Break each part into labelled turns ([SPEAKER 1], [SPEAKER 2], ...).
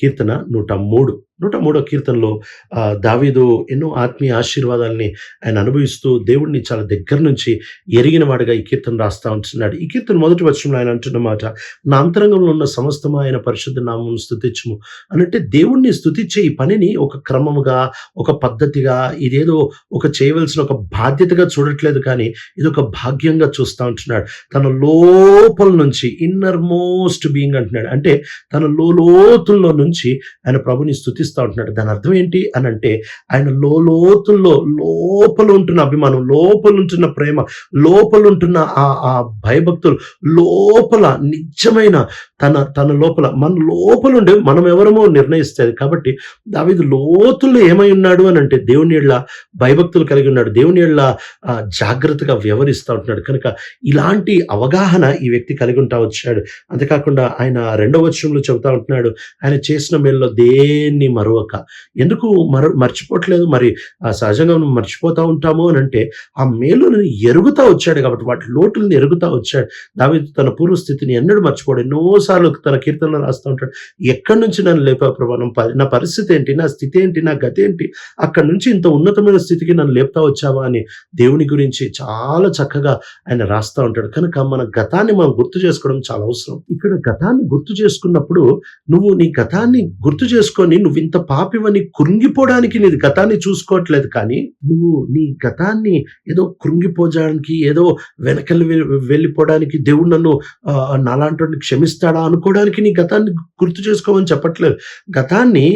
[SPEAKER 1] కీర్తన నూట మూడు నూట మూడో కీర్తనలో దావీదు ఎన్నో ఆత్మీయ ఆశీర్వాదాలని ఆయన అనుభవిస్తూ దేవుడిని చాలా దగ్గర నుంచి ఎరిగిన వాడిగా ఈ కీర్తన రాస్తా ఉంటున్నాడు. ఈ కీర్తన మొదటి వచ్చంలో ఆయన అంటున్న మాట నా అంతరంగంలో ఉన్న సమస్తము ఆయన పరిశుద్ధ నామం స్థుతించము అనంటే దేవుణ్ణి స్థుతించే ఈ పనిని ఒక క్రమముగా ఒక పద్ధతిగా ఇదేదో ఒక చేయవలసిన ఒక బాధ్యతగా చూడట్లేదు కానీ ఇది ఒక భాగ్యంగా చూస్తూ ఉంటున్నాడు. తన లోపల నుంచి ఇన్నర్ మోస్ట్ బీయింగ్ అంటున్నాడు. అంటే తన లోతుల్లో నుంచి ఆయన ప్రభుని స్థుతిస్తూ ఉంటున్నాడు. దాని అర్థం ఏంటి అని అంటే ఆయన లోతుల్లో లోపల ఉంటున్న అభిమానం లోపల ఉంటున్న ప్రేమ లోపల ఉంటున్న ఆ ఆ భయభక్తులు లోపల నిజమైన తన తన లోపల మన లోపల ఉండే మనం ఎవరమో నిర్ణయిస్తుంది. కాబట్టి దావీదు లోతుల్లో ఏమై ఉన్నాడు అని అంటే దేవుని ఏళ్ళ భయభక్తులు కలిగి ఉన్నాడు. దేవుని ఏళ్ళ జాగ్రత్తగా వ్యవహరిస్తూ ఉంటున్నాడు. కనుక ఇలాంటి అవగాహన ఈ వ్యక్తి కలిగి ఉంటా వచ్చాడు. అంతేకాకుండా ఆయన రెండవ వచనంలో చెబుతా ఉంటున్నాడు. ఆయన చేసిన మేల్లో దేన్ని మరొక ఎందుకు మర మర్చిపోవట్లేదు? మరి సహజంగా మనం మర్చిపోతా ఉంటాము అని అంటే ఆ మేలుని ఎరుగుతా వచ్చాడు కాబట్టి వాటి లోటుల్ని ఎరుగుతా వచ్చాడు. దావీదు తన పూర్వస్థితిని ఎన్నడూ మర్చిపోడు. ఎన్నోసార్లు తన కీర్తనలో రాస్తూ ఉంటాడు. ఎక్కడి నుంచి నన్ను లేపా ప్రభా? నా నా పరిస్థితి ఏంటి? నా స్థితి ఏంటి? నా గతి ఏంటి? అక్కడి నుంచి ఇంత ఉన్నతమైన స్థితికి నన్ను లేపుతా వచ్చావా అని దేవుని గురించి చాలా చక్కగా ఆయన రాస్తా ఉంటాడు. కనుక మన గతాన్ని మనం గుర్తు చేసుకోవడం చాలా అవసరం. ఇక్కడ గతాన్ని గుర్తు చేసుకున్నప్పుడు నువ్వు నీ గతాన్ని గుర్తు చేసుకొని నువ్వు ఇంత పాపివని కృంగిపోవడానికి నీ గతాన్ని చూసుకోవట్లేదు కానీ నువ్వు నీ గతాన్ని ఏదో కృంగిపోవడానికి ఏదో వెనకలు వెళ్ళిపోవడానికి దేవుడు నన్ను నాలాంటి క్షమిస్తాడా అనుకోవడానికి నీ గతాన్ని గుర్తు చేసుకోమని చెప్పట్లేదు. గతాన్ని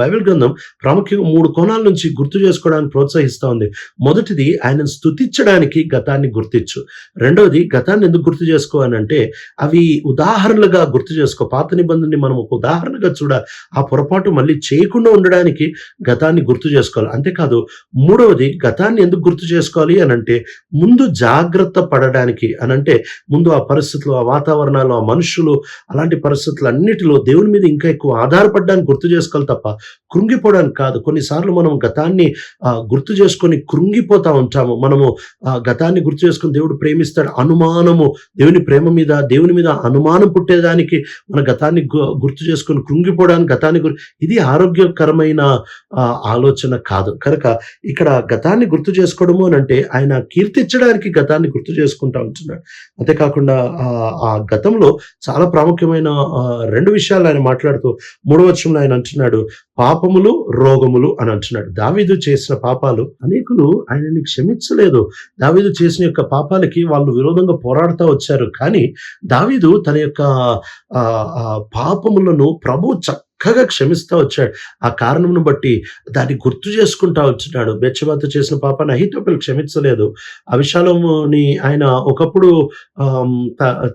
[SPEAKER 1] బైబిల్ గ్రంథం ప్రాముఖ్యంగా మూడు కోణాల నుంచి గుర్తు చేసుకోవడానికి ప్రోత్సహిస్తూ ఉంది. మొదటిది ఆయన స్థుతించడానికి గతాన్ని గుర్తించు. రెండవది గతాన్ని ఎందుకు గుర్తు చేసుకో అవి ఉదాహరణలుగా గుర్తు చేసుకో. పాత నిబంధనని మనం ఒక ఉదాహరణగా చూడ ఆ పొరపాటు మళ్ళీ చేయకుండా ఉండడానికి గతాన్ని గుర్తు చేసుకోవాలి. అంతేకాదు మూడవది గతాన్ని ఎందుకు గుర్తు చేసుకోవాలి అని అంటే ముందు జాగ్రత్త పడడానికి అనంటే ముందు ఆ పరిస్థితులు ఆ వాతావరణాలు ఆ మనుషులు అలాంటి పరిస్థితులు అన్నిటిలో దేవుని మీద ఇంకా ఎక్కువ ఆధారపడడానికి గుర్తు చేసుకోవాలి తప్ప కృంగిపోవడానికి కాదు. కొన్నిసార్లు మనం గతాన్ని గుర్తు చేసుకొని కృంగిపోతా ఉంటాము. మనము ఆ గతాన్ని గుర్తు చేసుకొని దేవుడు ప్రేమిస్తాడు. అనుమానము దేవుని ప్రేమ మీద దేవుని మీద అనుమానం పుట్టేదానికి మన గతాన్ని గు- గుర్తు చేసుకొని కృంగిపోవడానికి గతాన్ని గురి ఇది ఆరోగ్యకరమైన ఆ, ఆలోచన కాదు. కనుక ఇక్కడ గతాన్ని గుర్తు చేసుకోవడము అని అంటే ఆయన కీర్తించడానికి గతాన్ని గుర్తు చేసుకుంటా ఉంటున్నాడు. అంతేకాకుండా ఆ, ఆ గతంలో చాలా ప్రాముఖ్యత ముఖ్యమైన రెండు విషయాలు ఆయన మాట్లాడుతూ మూడవ వచనంలో ఆయన అంటున్నాడు పాపములు రోగములు అని అంటున్నాడు. దావీదు చేసిన పాపాలు అనేకులు ఆయనని క్షమించలేదు. దావీదు చేసిన యొక్క పాపాలకి వాళ్ళు విరోధంగా పోరాడుతూ వచ్చారు. కానీ దావీదు తన యొక్క ఆ, పాపములను ప్రభు చక్క చక్కగా క్షమిస్తూ వచ్చాడు. ఆ కారణమును బట్టి దాన్ని గుర్తు చేసుకుంటా వచ్చినాడు. బెచ్చబాత చేసిన పాపాన్ని అహితోపలు క్షమించలేదు. అవిశాలముని ఆయన ఒకప్పుడు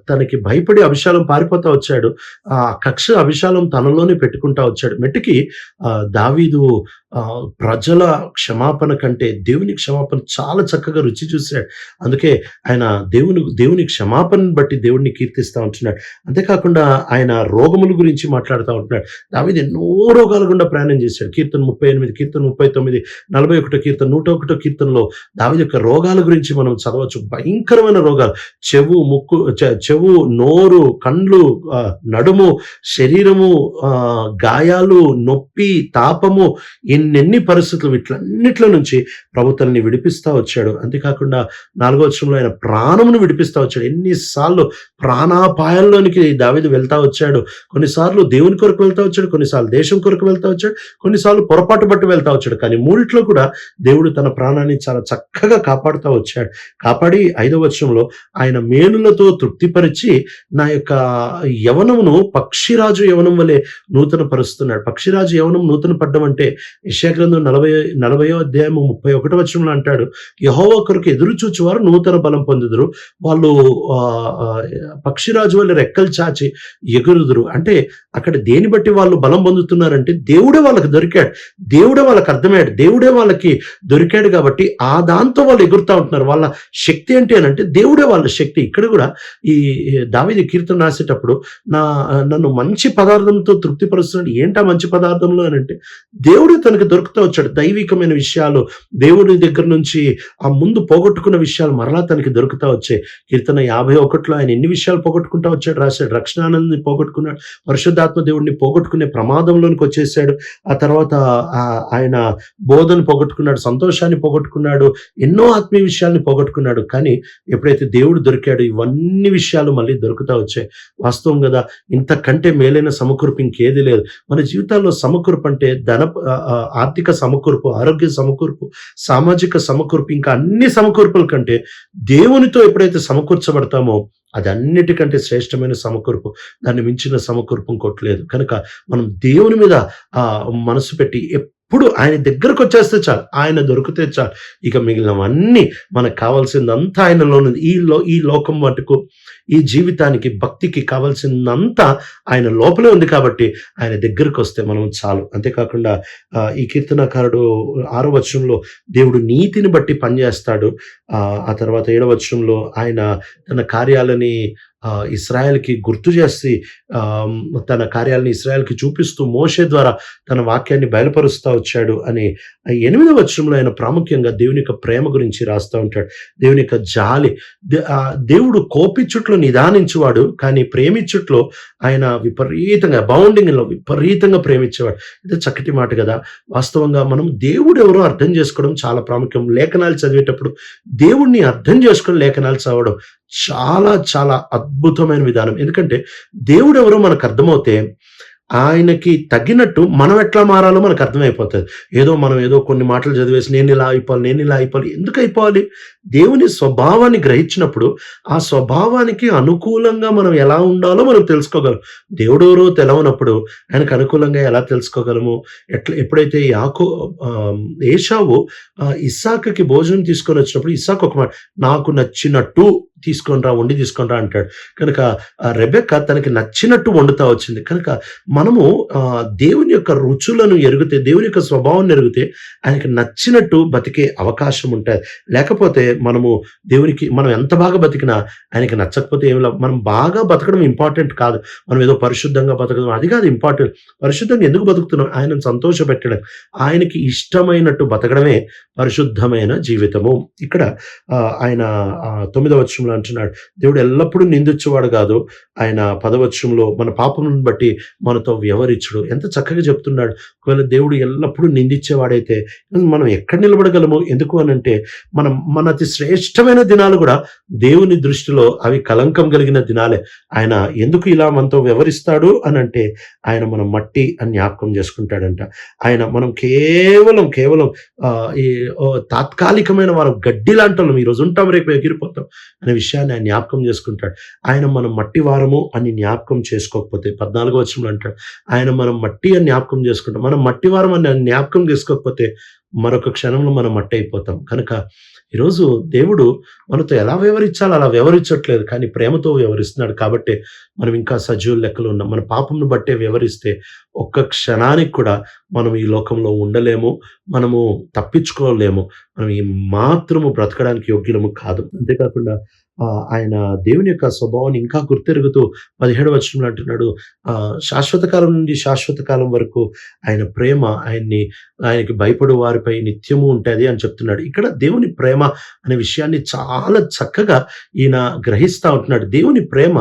[SPEAKER 1] తనకి భయపడి అభిషాలం పారిపోతా వచ్చాడు. ఆ కక్ష అభిషాలం తనలోనే పెట్టుకుంటా వచ్చాడు. మెట్టుకి ఆ, దావీదు ప్రజల క్షమాపణ కంటే దేవుని క్షమాపణ చాలా చక్కగా రుచి చూశాడు అందుకే ఆయన దేవుని దేవుని క్షమాపణను బట్టి దేవుడిని కీర్తిస్తూ ఉంటున్నాడు. అంతేకాకుండా ఆయన రోగముల గురించి మాట్లాడుతూ ఉంటున్నాడు. దావిది ఎన్నో రోగాల గుండా ప్రయాణం చేశాడు. కీర్తన ముప్పై ఎనిమిది కీర్తన ముప్పై తొమ్మిది నలభై ఒకటో కీర్తన నూట ఒకటో కీర్తనలో దావీదు యొక్క రోగాల గురించి మనం చదవచ్చు. భయంకరమైన రోగాలు. చెవు ముక్కు చె- చెవు నోరు కండ్లు నడుము శరీరము గాయాలు నొప్పి తాపము ఎన్నెన్ని పరిస్థితులు వీటిలన్నిట్ల నుంచి ప్రభుత్వాన్ని విడిపిస్తా వచ్చాడు. అంతేకాకుండా నాలుగో వచ్చంలో ఆయన ప్రాణమును విడిపిస్తా వచ్చాడు. ఎన్నిసార్లు ప్రాణాపాయంలోనికి దావీదు వెళ్తా వచ్చాడు. కొన్నిసార్లు దేవుని కొరకు వెళ్తా వచ్చాడు. కొన్నిసార్లు దేశం కొరకు వెళ్తా వచ్చాడు. కొన్నిసార్లు పొరపాటు బట్టి వెళ్తా వచ్చాడు. కానీ మూడిట్లో కూడా దేవుడు తన ప్రాణాన్ని చాలా చక్కగా కాపాడుతూ వచ్చాడు. కాపాడి ఐదవ వర్షంలో ఆయన మేలులతో తృప్తిపరిచి నా యొక్క యవనమును పక్షిరాజు యవనం వలె నూతన పరుస్తున్నాడు పక్షిరాజు యవనం నూతన పడ్డం అంటే యశాగ్రంథం నలభై నలభయో అధ్యాయం ముప్పై ఒకటో వచనంలో అంటాడు యహోవా కొరకు ఎదురు చూచువారు నూతన బలం పొందుదురు. వాళ్ళు ఆ, పక్షిరాజు వల్ల రెక్కలు చాచి ఎగురుదురు. అంటే అక్కడ దేని బట్టి వాళ్ళు బలం పొందుతున్నారంటే దేవుడే వాళ్ళకి దొరికాడు. దేవుడే వాళ్ళకి అర్థమయ్యాడు. దేవుడే వాళ్ళకి దొరికాడు కాబట్టి ఆ దాంతో వాళ్ళు ఎగురుతా ఉంటున్నారు. వాళ్ళ శక్తి ఏంటి అని అంటే దేవుడే వాళ్ళ శక్తి. ఇక్కడ కూడా ఈ దావిది కీర్తన రాసేటప్పుడు నా నన్ను మంచి పదార్థంతో తృప్తిపరుస్తున్నాడు. ఏంటా మంచి పదార్థంలో అని అంటే దేవుడు తన మనకు దొరుకుతూ వచ్చాడు. దైవికమైన విషయాలు దేవుని దగ్గర నుంచి ఆ ముందు పోగొట్టుకున్న విషయాలు మరలా తనకి దొరుకుతూ వచ్చాయి. కీర్తన యాభై ఒకటిలో ఆయన ఎన్ని విషయాలు పోగొట్టుకుంటా వచ్చాడు? రాశాడు. రక్షణానందని పోగొట్టుకున్నాడు. పరిశుద్ధాత్మ దేవుడిని పోగొట్టుకునే ప్రమాదంలోనికి వచ్చేసాడు. ఆ తర్వాత ఆ- ఆయన బోధను పోగొట్టుకున్నాడు సంతోషాన్ని పోగొట్టుకున్నాడు ఎన్నో ఆత్మీయ విషయాల్ని పోగొట్టుకున్నాడు. కానీ ఎప్పుడైతే దేవుడు దొరికాడు ఇవన్నీ విషయాలు మళ్ళీ దొరుకుతా వచ్చాయి. వాస్తవం కదా ఇంతకంటే మేలైన సమకూర్పు ఇంకేది లేదు. మన జీవితాల్లో సమకూర్పు అంటే ధన ఆర్థిక సమకూర్పు ఆరోగ్య సమకూర్పు సామాజిక సమకూర్పు ఇంకా అన్ని సమకూర్పుల కంటే దేవునితో ఎప్పుడైతే సమకూర్చబడతామో అది అన్నిటికంటే శ్రేష్టమైన సమకూర్పు. దాన్ని మించిన సమకూర్పు ఇంకోట్లేదు కనుక మనం దేవుని మీద ఆ మనసు పెట్టి ఎప్పుడు ఆయన దగ్గరకు వచ్చేస్తే చాలు. ఆయన దొరికితే చాలు. ఇక మిగిలినవన్నీ మనకు కావాల్సిందంతా ఆయనలో ఈ లో ఈ లోకం మటుకు ఈ జీవితానికి భక్తికి కావాల్సిందంతా ఆయన లోపలే ఉంది కాబట్టి ఆయన దగ్గరకు వస్తే మనం చాలు. అంతేకాకుండా ఈ కీర్తనకారుడు ఆరో వచనంలో దేవుడు నీతిని బట్టి పనిచేస్తాడు. ఆ ఆ తర్వాత ఏడవ వచనంలో ఆయన తన కార్యాలని ఇస్రాయల్కి గుర్తు చేసి తన కార్యాలని ఇస్రాయల్కి చూపిస్తూ మోషే ద్వారా తన వాక్యాన్ని బయలుపరుస్తూ వచ్చాడు అని ఎనిమిదవ వచనంలో ఆయన ప్రాముఖ్యంగా దేవుని యొక్క ప్రేమ గురించి రాస్తూ ఉంటాడు. దేవుని యొక్క జాలి. దేవుడు కోపిచ్చుట్లో నిదానించువాడు కానీ ప్రేమించుట్లో ఆయన విపరీతంగా బౌండింగ్లో విపరీతంగా ప్రేమించేవాడు. ఇది చక్కటి మాట కదా. వాస్తవంగా మనం దేవుడు ఎవరో అర్థం చేసుకోవడం చాలా ప్రాముఖ్యం. లేఖనాలు చదివేటప్పుడు దేవుణ్ణి అర్థం చేసుకుని లేఖనాలు చదవడం చాలా చాలా అద్భుతమైన విధానం. ఎందుకంటే దేవుడు ఎవరో మనకు అర్థమవుతే ఆయనకి తగినట్టు మనం ఎట్లా మారాలో మనకు అర్థమైపోతుంది. ఏదో మనం ఏదో కొన్ని మాటలు చదివేసి నేను ఇలా అయిపోవాలి నేను ఇలా అయిపోవాలి ఎందుకు అయిపోవాలి? దేవుని స్వభావాన్ని గ్రహించినప్పుడు ఆ స్వభావానికి అనుకూలంగా మనం ఎలా ఉండాలో మనం తెలుసుకోగలం. దేవుడు ఎవరో తెలవనప్పుడు ఆయనకు అనుకూలంగా ఎలా తెలుసుకోగలము? ఎట్లా ఎప్పుడైతే యాకో ఏషావు ఇస్సాకకి భోజనం తీసుకొని వచ్చినప్పుడు ఇస్సాకు ఒక మాట నాకు నచ్చినట్టు తీసుకొని రా వండి తీసుకొని రా అంటాడు. కనుక రెబెక్క తనకి నచ్చినట్టు వండుతా వచ్చింది. కనుక మనము దేవుని యొక్క రుచులను ఎరిగితే దేవుని యొక్క స్వభావాన్ని ఎరిగితే ఆయనకి నచ్చినట్టు బతికే అవకాశం ఉంటుంది. లేకపోతే మనము దేవునికి మనం ఎంత బాగా బతికినా ఆయనకి నచ్చకపోతే ఏమి మనం బాగా బతకడం ఇంపార్టెంట్ కాదు. మనం ఏదో పరిశుద్ధంగా బతకడం అది కాదు ఇంపార్టెంట్ పరిశుద్ధంగా ఎందుకు బతుకుతున్నాం? ఆయనను సంతోషపెట్టడం. ఆయనకి ఇష్టమైనట్టు బతకడమే పరిశుద్ధమైన జీవితము. ఇక్కడ ఆయన తొమ్మిదవ వచ్చంలో అంటున్నాడు. దేవుడు ఎల్లప్పుడూ నిందించేవాడు కాదు. ఆయన పదవచ్చంలో మన పాపములను బట్టి మనతో వ్యవహరించడు. ఎంత చక్కగా చెప్తున్నాడు. ఒకవేళ దేవుడు ఎల్లప్పుడూ నిందించేవాడైతే మనం ఎక్కడ నిలబడగలము? ఎందుకు అని అంటే మనం మన అతి శ్రేష్టమైన దినాలు కూడా దేవుని దృష్టిలో అవి కలంకం కలిగిన దినాలే. ఆయన ఎందుకు ఇలా మనతో వ్యవహరిస్తాడు అని అంటే ఆయన మనం మట్టి అని జ్ఞాపకం చేసుకుంటాడంట. ఆయన మనం కేవలం కేవలం ఈ తాత్కాలికమైన వారం గడ్డి లాంటి వాళ్ళం. ఈరోజు ఉంటాం రేపు ఎగిరిపోతాం. అనే విషయాన్ని ఆయన జ్ఞాపకం చేసుకుంటాడు. ఆయన మనం మట్టి వారము అని జ్ఞాపకం చేసుకోకపోతే పద్నాలుగో వచనంలో అంటాడు ఆయన మనం మట్టి అని జ్ఞాపకం చేసుకుంటాం. మనం మట్టి వారం అని జ్ఞాపకం చేసుకోకపోతే మరొక క్షణంలో మనం మట్టి అయిపోతాం. కనుక ఈరోజు దేవుడు మనతో ఎలా వివరించాలో అలా వివరించట్లేదు కానీ ప్రేమతో వ్యవహరిస్తున్నాడు. కాబట్టి మనం ఇంకా సజీవుల లెక్కలు ఉన్నాం. మన పాపంను బట్టే వ్యవహరిస్తే ఒక్క క్షణానికి కూడా మనం ఈ లోకంలో ఉండలేము మనము తప్పించుకోలేము మనం ఈ మాత్రము బ్రతకడానికి యోగ్యులము కాదు. అంతేకాకుండా ఆయన దేవుని యొక్క స్వభావాన్ని ఇంకా గుర్తెరుగుతూ పదిహేడు వచనంలో అంటున్నాడు శాశ్వత కాలం నుండి శాశ్వత కాలం వరకు ఆయన ప్రేమ ఆయన్ని ఆయనకి భయపడు వారిపై నిత్యము ఉంటుంది అని చెప్తున్నాడు. ఇక్కడ దేవుని ప్రేమ అనే విషయాన్ని చాలా చక్కగా ఈయన గ్రహిస్తూ ఉంటున్నాడు. దేవుని ప్రేమ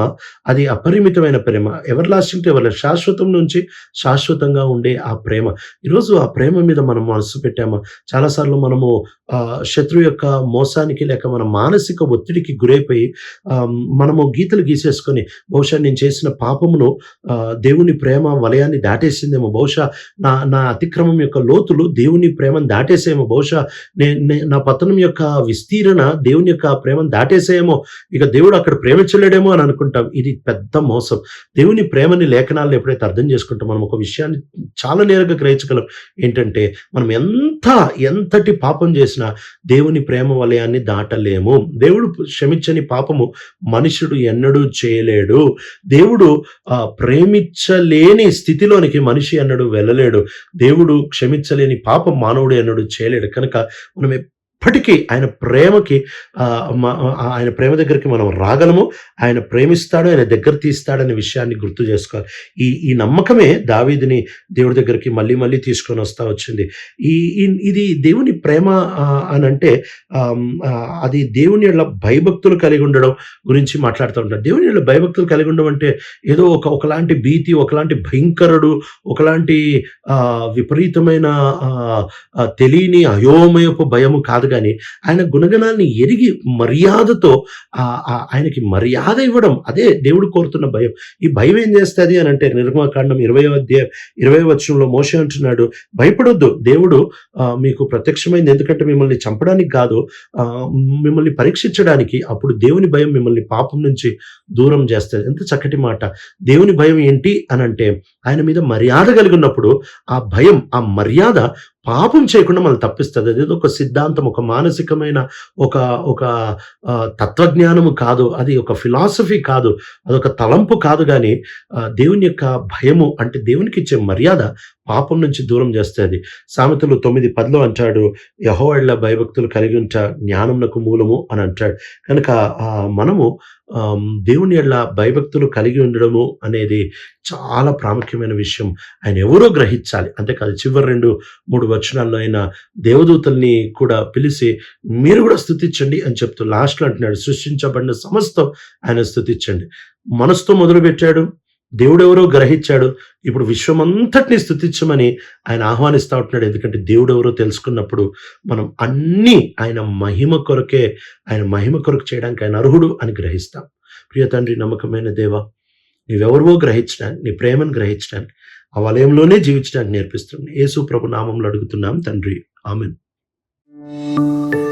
[SPEAKER 1] అది అపరిమితమైన ప్రేమ. ఎవర్ లాస్టింగ్ ఎవరి శాశ్వతం నుంచి శాశ్వతంగా ఉండే ఆ ప్రేమ. ఈరోజు ఆ ప్రేమ మీద మనం మనసు పెట్టామా? చాలాసార్లు మనము ఆ, శత్రువు యొక్క మోసానికి లేక మన మానసిక ఒత్తిడికి గురైపోయి మనము గీతలు గీసేసుకొని బహుశా నేను చేసిన పాపమును ఆ, దేవుని ప్రేమ వలయాన్ని దాటేసిందేమో. బహుశా నా నా అతిక్రమం యొక్క లోతులు దేవుని ప్రేమను దాటేసేమో. బహుశా నే- నే- నా పతనం యొక్క విస్తీరణ దేవుని యొక్క ప్రేమను దాటేసేమో. ఇక దేవుడు అక్కడ ప్రేమించలేడేమో అని అనుకుంటాం. ఇది పెద్ద మోసం. దేవుని ప్రేమని లేఖనాలను ఎప్పుడైతే అర్థం చేసుకుంటాం మనం ఒక విషయాన్ని చాలా నేరుగా గ్రహించగలం. ఏంటంటే మనం ఎంత ఎంతటి పాపం చేసినా దేవుని ప్రేమ వలయాన్ని దాటలేము. దేవుడు క్షమించని పాపము మనుషుడు ఎన్నడూ చేయలేడు. దేవుడు ఆ, ప్రేమించలేని స్థితిలోనికి మనిషి ఎన్నడూ వెళ్ళలేడు. దేవుడు క్షమించలేని పాపం మానవుడు ఎన్నడూ చేయలేడు. కనుక మనం ఎప్పటికీ ఆయన ప్రేమకి ఆయన ప్రేమ దగ్గరికి మనం రాగలము. ఆయన ప్రేమిస్తాడు, ఆయన దగ్గర తీస్తాడనే విషయాన్ని గుర్తు చేసుకోవాలి. ఈ ఈ నమ్మకమే దావీదిని దేవుడి దగ్గరికి మళ్ళీ మళ్ళీ తీసుకొని వస్తా వచ్చింది. ఈ ఇది దేవుని ప్రేమ అని అంటే అది దేవుని యొక్క భయభక్తులు కలిగి ఉండడం గురించి మాట్లాడుతూ ఉంటారు. దేవుని యొక్క భయభక్తులు కలిగి ఉండడం అంటే ఏదో ఒక ఒకలాంటి భీతి, ఒకలాంటి భయంకరుడు, ఒకలాంటి విపరీతమైన తెలియని అయోమయపు భయము కాదు కానీ ఆయన గుణగణాన్ని ఎరిగి మర్యాదతో ఆయనకి మర్యాద ఇవ్వడం అదే దేవుడు కోరుతున్న భయం. ఈ భయం ఏం చేస్తది అనంటే నిర్గమకాండం 20వ అధ్యాయం 20వ వచనంలో మోస అంటున్నాడు, భయపడొద్దు దేవుడు మీకు ప్రత్యక్షమైంది ఎందుకంటే మిమ్మల్ని చంపడానికి కాదు మిమ్మల్ని పరీక్షించడానికి. అప్పుడు దేవుని భయం మిమ్మల్ని పాపం నుంచి దూరం చేస్తుంది ఎంత చక్కటి మాట. దేవుని భయం ఏంటి అని అంటే ఆయన మీద మర్యాద కలిగి ఉన్నప్పుడు ఆ భయం, ఆ మర్యాద పాపం చేయకుండా మనల్ని తప్పిస్తుంది అది ఒక సిద్ధాంతం, ఒక మానసికమైన ఒక ఒక తత్వజ్ఞానము కాదు. అది ఒక ఫిలాసఫీ కాదు. అదొక తలంపు కాదు కానీ దేవుని యొక్క భయము అంటే దేవునికి ఇచ్చే మర్యాద పాపం నుంచి దూరం చేస్తుంది సామెతలు 9:10లో అంటాడు, యహోవాళ్ళ భయభక్తులు కలిగి కలిగుంట జ్ఞానంకు మూలము అని అంటాడు. కనుక మనము దేవుని యెడల భయభక్తులు కలిగి ఉండడము అనేది చాలా ప్రాముఖ్యమైన విషయం. ఆయన ఎవరో గ్రహించాలి. అంతేకాదు చివరి 2, 3 వచనాల్లో ఆయన దేవదూతల్ని కూడా పిలిచి మీరు కూడా స్థుతించండి అని చెప్తూ లాస్ట్‌లో అంటున్నాడు సృష్టించబడిన సమస్తం ఆయన స్థుతించండి మనసుతో మొదలుపెట్టాడు. దేవుడెవరో గ్రహించాడు. ఇప్పుడు విశ్వమంతటిని స్థుతించమని ఆయన ఆహ్వానిస్తా ఉంటున్నాడు. ఎందుకంటే దేవుడెవరో తెలుసుకున్నప్పుడు మనం అన్నీ ఆయన మహిమ కొరకే, ఆయన మహిమ కొరకు చేయడానికి ఆయన అర్హుడు అని గ్రహిస్తాం. ప్రియ తండ్రి నమ్మకమైన దేవ నీవెవరివో గ్రహించడానికి, నీ ప్రేమను గ్రహించడానికి, ఆ వలయంలోనే జీవించడానికి నేర్పిస్తున్నావు. యేసు ప్రభు నామంలో అడుగుతున్నాం తండ్రి. ఆమేన్.